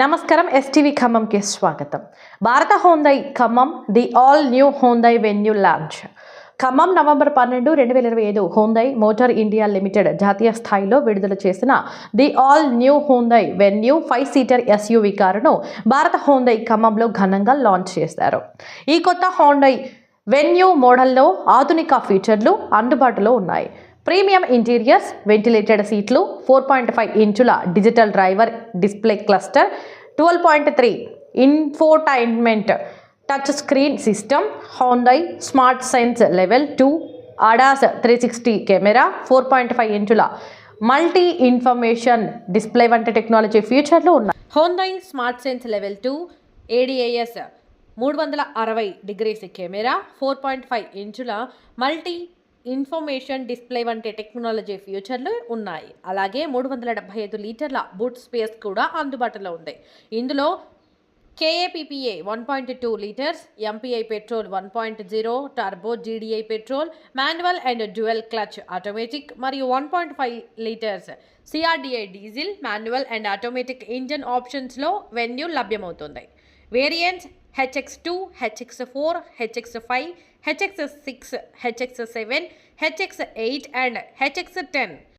నమస్కారం ఎస్టీవీ ఖమ్మంకి స్వాగతం. భారత Hyundai Khammam the all new Hyundai Venue launch Khammam November పన్నెండు రెండు వేల ఇరవై ఐదు హోందై మోటార్ ఇండియా లిమిటెడ్ జాతీయ స్థాయిలో విడుదల చేసిన the all new Hyundai Venue five seater SUV కారును భారత హోందై ఖమ్మంలో ఘనంగా లాంచ్ చేశారు. ఈ కొత్త హోండై వెన్యూ మోడల్లో ఆధునిక ఫీచర్లు అందుబాటులో ఉన్నాయి. ప్రీమియం ఇంటీరియర్స్ వెంటిలేటెడ్ సీట్లు ఫోర్ పాయింట్ ఫైవ్ ఇంచుల digital driver display cluster twelve point three infotainment touch screen system Hyundai smart sense level two ADAS three sixty camera four point five ఇంచుల multi information display వంటి technology ఫీచర్లు ఉన్నాయి. Hyundai smart sense level two ADAS మూడు వందల అరవై degrees camera four point five ఇంచుల multi information display వంటి technology ఫ్యూచర్లు ఉన్నాయి. అలాగే మూడు వందల డెబ్బై ఐదు లీటర్ల బూట్ స్పేస్ కూడా అందుబాటులో ఉంది. ఇందులో Kappa one point two litres MPI petrol one point zero turbo GDI petrol manual and dual clutch automatic మరియు one point five litres CRDI diesel manual and automatic engine ఆప్షన్స్లో వెన్యూ లభ్యమవుతుంది. Variants HX2, HX4, HX5, HX6, HX7, HX8 and HX10.